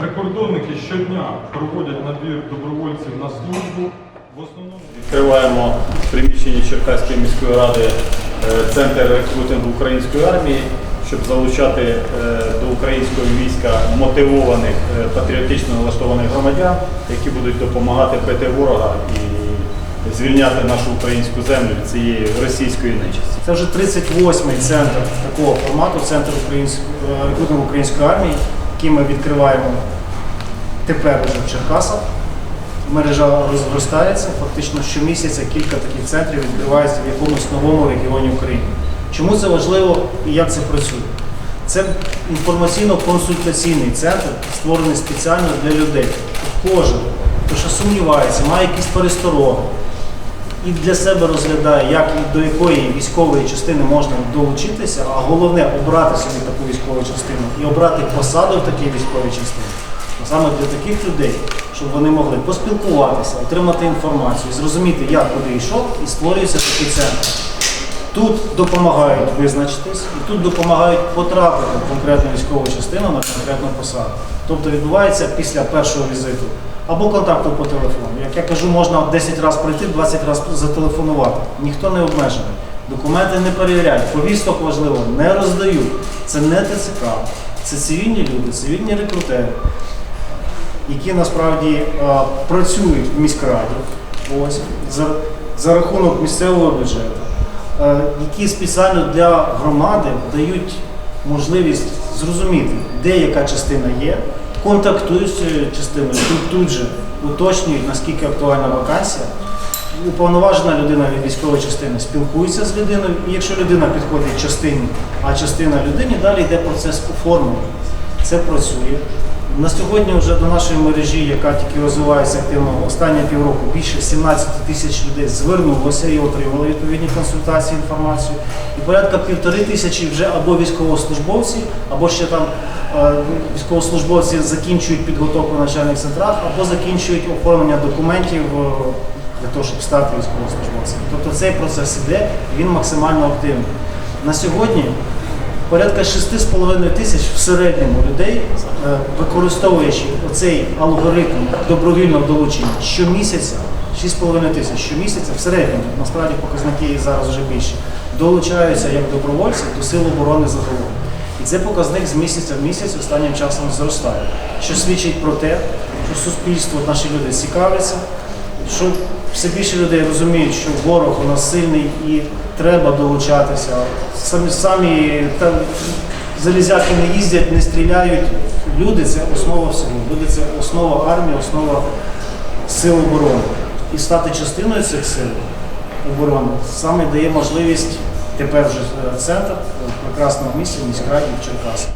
Прикордонники щодня проводять набір добровольців на службу. В основному Відкриваємо в приміщенні Черкаської міської ради е, центр рекрутингу української армії, щоб залучати е, до українського війська мотивованих е, патріотично налаштованих громадян, які будуть допомагати бити ворога і звільняти нашу українську землю від цієї російської нечисті. Це вже 38-й центр такого формату, центр української рекрутингу української армії, який ми відкриваємо тепер вже в Черкасах. Мережа розростається. Фактично щомісяця кілька таких центрів відкривається в якомусь новому регіоні України. Чому це важливо і як це працює? Це інформаційно-консультаційний центр, створений спеціально для людей. Кожен, хто ще сумнівається, має якісь перестороги, і для себе розглядає, як і до якої військової частини можна долучитися, а головне обрати собі таку військову частину і обрати посаду в такій військовій частині. Саме для таких людей, щоб вони могли поспілкуватися, отримати інформацію, зрозуміти, як куди йшов, і створюється такий центр. Тут допомагають визначитись, і тут допомагають потрапити в конкретну військову частину на конкретну посаду. Тобто відбувається після першого візиту або контакту по телефону. Як я кажу, можна 10 разів прийти, 20 разів зателефонувати. Ніхто не обмежений. Документи не перевіряють, повісток важливо не роздають. Це не ТЦК, це цивільні люди, цивільні рекрутери, які насправді е, працюють в міськраді ось, за, за рахунок місцевого бюджету, е, які спеціально для громади дають можливість зрозуміти, де яка частина є, контактують з частиною, тут, тут же уточнюють, наскільки актуальна вакансія. Уповноважена людина від військової частини спілкується з людиною, і якщо людина підходить частині, а частина людині, далі йде процес оформлення. Це працює. На сьогодні вже до нашої мережі, яка тільки розвивається активно, останні півроку більше 17 тисяч людей звернулося і отримали відповідні консультації, інформацію. І порядка півтори тисячі вже або військовослужбовці, або ще там е, військовослужбовці закінчують підготовку в навчальних центрах, або закінчують оформлення документів е, для того, щоб стати військовослужбовцем. Тобто цей процес іде, він максимально активний. На сьогодні порядка 6,5 тисяч в середньому людей, е, використовуючи оцей алгоритм добровільного долучення щомісяця, 6,5 тисяч щомісяця, в середньому, насправді показники зараз вже більші, долучаються як добровольці до Сил оборони загалом. І це показник з місяця в місяць останнім часом зростає, що свідчить про те, що суспільство, наші люди цікавляться, що все більше людей розуміють, що ворог у нас сильний і треба долучатися. Самі самі та, залізяки не їздять, не стріляють. Люди це основа всього. Люди це основа армії, основа сил оборони. І стати частиною цих сил оборони саме дає можливість тепер вже е, центр в прекрасному місці в міськраді в Черкасах.